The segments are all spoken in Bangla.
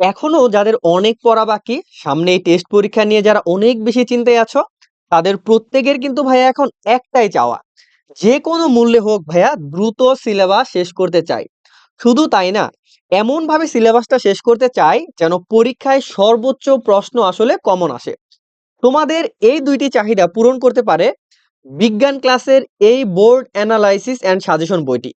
এখনও যাদের অনেক পড়া বাকি, সামনে এই টেস্ট পরীক্ষা নিয়ে যারা অনেক বেশি চিন্তায় আছো, তাদের প্রত্যেকের কিন্তু ভাইয়া এখন একটাই চাওয়া। যেকোনো মূল্যে হোক ভাইয়া দ্রুত সিলেবাস শেষ করতে চাই। শুধু তাই না, এমনভাবে সিলেবাসটা শেষ করতে চাই যেন পরীক্ষায় সর্বোচ্চ প্রশ্ন আসলে কমন আসে। তোমাদের এই দুইটি চাহিদা পূরণ করতে পারে বিজ্ঞান ক্লাসের এই বোর্ড অ্যানালাইসিস অ্যান্ড সাজেশন বইটি।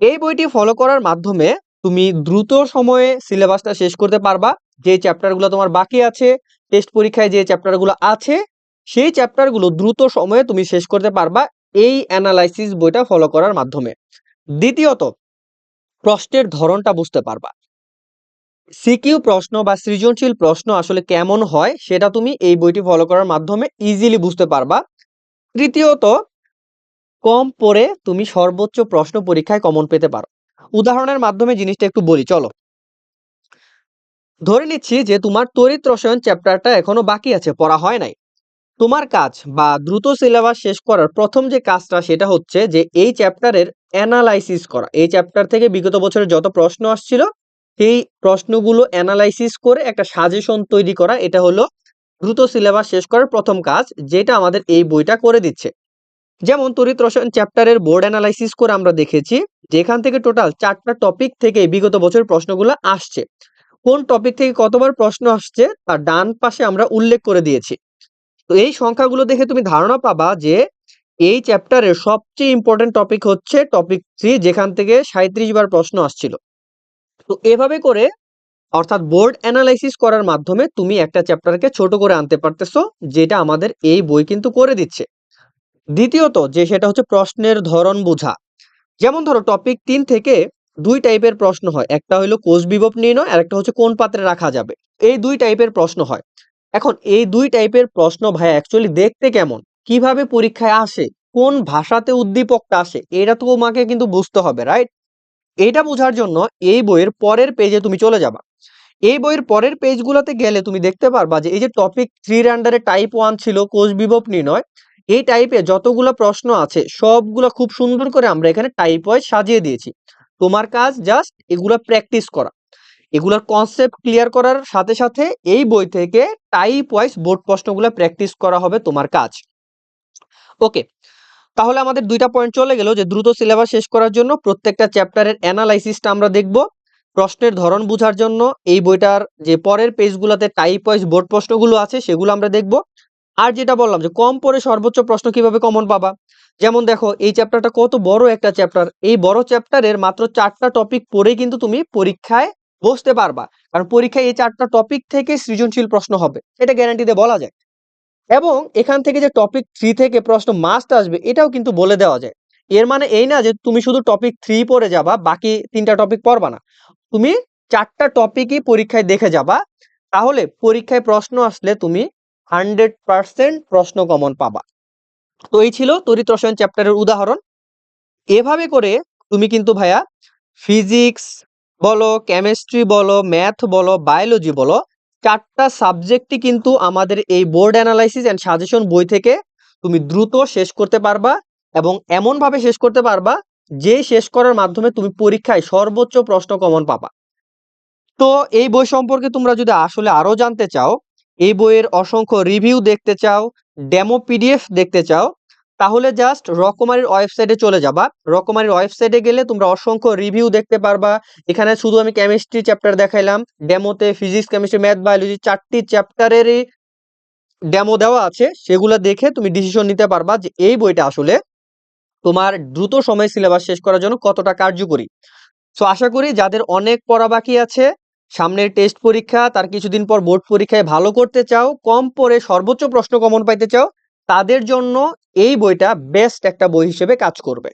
এই বইটি ফলো করার মাধ্যমে তুমি দ্রুত সময়ে সিলেবাসটা শেষ করতে পারবা। যে চ্যাপ্টারগুলো তোমার বাকি আছে, টেস্ট পরীক্ষায় যে চ্যাপ্টারগুলো আছে, সেই চ্যাপ্টারগুলো দ্রুত সময়ে তুমি শেষ করতে পারবা এই অ্যানালাইসিস বইটা ফলো করার মাধ্যমে। দ্বিতীয়ত, প্রশ্নের ধরনটা বুঝতে পারবা। সিকিউ প্রশ্ন বা সৃজনশীল প্রশ্ন আসলে কেমন হয় সেটা তুমি এই বইটি ফলো করার মাধ্যমে ইজিলি বুঝতে পারবা। তৃতীয়ত, কম পড়ে তুমি সর্বোচ্চ প্রশ্ন পরীক্ষায় কমন পেতে পারো। উদাহরণের মাধ্যমে জিনিসটা একটু বলি চলো। ধরে নিচ্ছি যে তোমার তড়িৎ রসায়ন চ্যাপ্টারটা এখনও বাকি আছে, পড়া হয় নাই। তোমার কাজ বা দ্রুত সিলেবাস শেষ করার প্রথম যে কাজটা সেটা হচ্ছে যে এই চ্যাপ্টারের অ্যানালাইসিস করা। এই চ্যাপ্টার থেকে বিগত বছরের যত প্রশ্ন আসছিল, সেই প্রশ্নগুলো অ্যানালাইসিস করে একটা সাজেশন তৈরি করা। এটা হলো দ্রুত সিলেবাস শেষ করার প্রথম কাজ, যেটা আমাদের এই বইটা করে দিচ্ছে। যেমন তড়িৎ রসায়ন চ্যাপ্টারের বোর্ড অ্যানালাইসিস করে আমরা দেখেছি যেখান থেকে টোটাল চারটা টপিক থেকে বিগত বছরের প্রশ্নগুলো আসছে। কোন টপিক থেকে কতবার প্রশ্ন আসছে তার ডান পাশে আমরা উল্লেখ করে দিয়েছি। তো এই সংখ্যাগুলো দেখে তুমি ধারণা পাবা যে এই চ্যাপ্টারের সবচেয়ে ইম্পোর্টেন্ট টপিক হচ্ছে টপিক থ্রি যেখান থেকে ৩৭ বার প্রশ্ন আসছিল। তো এভাবে করে অর্থাৎ বোর্ড অ্যানালাইসিস করার মাধ্যমে তুমি একটা চ্যাপ্টারকে ছোট করে আনতে পারতেছো, যেটা আমাদের এই বই কিন্তু করে দিচ্ছে। দ্বিতীয়ত যে সেটা হচ্ছে প্রশ্নের ধরন বোঝা। যেমন ধরো টপিক তিন থেকে দুই টাইপের প্রশ্ন হয়। একটা হলো কোষ বিভব নির্ণয়, আর একটা হচ্ছে কোন পাত্রে রাখা যাবে। এই দুই টাইপের প্রশ্ন হয়। এখন এই দুই টাইপের প্রশ্ন ভাইয়া অ্যাকচুয়ালি দেখতে কেমন? কীভাবে পরীক্ষায় আসে? কোন ভাষাতে উদ্দীপকটা আসে? এটা তো তোমাকে কিন্তু বুঝতে হবে, রাইট? এটা বোঝার জন্য এই বইয়ের পরের পেজে তুমি চলে যাবা। এই বইয়ের পরের পেজগুলোতে গেলে তুমি দেখতে পারবা যে এই যে টপিক 3 এর আন্ডারে টাইপ ওয়ান ছিল কোষ বিভব নির্ণয়। এই টাইপে যতগুলো প্রশ্ন আছে সবগুলো খুব সুন্দর করে আমরা এখানে টাইপ ওয়াইজ সাজিয়ে দিয়েছি। তোমার কাজ জাস্ট এগুলো প্র্যাকটিস করা। এগুলোর কনসেপ্ট ক্লিয়ার করার সাথে, সাথে এই বই থেকে টাইপ ওয়াইজ বোর্ড প্রশ্নগুলো প্র্যাকটিস করা হবে তোমার কাজ। ওকে। তাহলে আমাদের দুইটা পয়েন্ট চলে গেল যে দ্রুত সিলেবাস শেষ করার জন্য প্রত্যেকটা চ্যাপ্টারের অ্যানালাইসিসটা আমরা দেখব। প্রশ্নের ধরন বুঝার জন্য এই বইটার যে পরের পেজগুলোতে টাইপ ওয়াইজ বোর্ড প্রশ্নগুলো আছে সেগুলো আমরা দেখব। আর যেটা বললাম যে কম পড়ে সর্বোচ্চ প্রশ্ন কীভাবে কমন পাবা? যেমন দেখো এই চ্যাপ্টারটা কত বড় একটা চ্যাপ্টার। এই বড় চ্যাপ্টারের মাত্র চারটা টপিক পড়েই কিন্তু তুমি পরীক্ষায় বসতে পারবা। কারণ পরীক্ষায় এই চারটা টপিক থেকে সৃজনশীল প্রশ্ন হবে। এটা গ্যারান্টি দিয়ে বলা যায়। এবং এখান থেকে যে টপিক থ্রি থেকে প্রশ্ন মাস্ট আসবে এটাও কিন্তু বলে দেওয়া যায়। এর মানে এই না যে তুমি শুধু টপিক থ্রি পড়ে যাবা, বাকি ৩ টা টপিক পড়বা না। তুমি চারটা টপিকই পরীক্ষায় দেখে যাবা। তাহলে পরীক্ষায় প্রশ্ন আসলে তুমি 100% প্রশ্ন কমন পাবা। তো এই ছিল তড়িৎ রসায়ন চ্যাপ্টারের উদাহরণ। এভাবে করে তুমি কিন্তু ভাইয়া ফিজিক্স বলো, কেমিস্ট্রি বলো, ম্যাথ বলো, বায়োলজি বলো চারটা সাবজেক্টই কিন্তু আমাদের এই বোর্ড অ্যানালাইসিস অ্যান্ড সাজেশন বই থেকে তুমি দ্রুত শেষ করতে পারবা এবং এমনভাবে শেষ করতে পারবা যে শেষ করার মাধ্যমে তুমি পরীক্ষায় সর্বোচ্চ প্রশ্ন কমন পাবা। তো এই বই সম্পর্কে তোমরা যদি আসলে আরও জানতে চাও, এই বইয়ের অসংখ্য রিভিউ দেখতে চাও, ডেমো পিডিএফ দেখতে চাও, তাহলে জাস্ট রকমারির ওয়েবসাইটে চলে যাবা। রকমারির ওয়েবসাইটে গেলে তোমরা অসংখ্য রিভিউ দেখতে পারবা। এখানে শুধু আমি কেমিস্ট্রি চ্যাপ্টার দেখাইলাম। ডেমোতে ফিজিক্স, কেমিস্ট্রি, ম্যাথ, বায়োলজি ৪ টি চ্যাপ্টারেরই ডেমো দেওয়া আছে। সেগুলো দেখে তুমি ডিসিশন নিতে পারবা যে এই বইটা আসলে তোমার দ্রুত সময়ে সিলেবাস শেষ করার জন্য কতটা কার্যকরী। সো আশা করি যাদের অনেক পড়া বাকি আছে, সামনের টেস্ট পরীক্ষা, তার কিছুদিন পর বোর্ড পরীক্ষায় ভালো করতে চাও, কম পরে সর্বোচ্চ প্রশ্ন কমন পাইতে চাও, তাদের জন্য এই বইটা বেস্ট একটা বই হিসেবে কাজ করবে।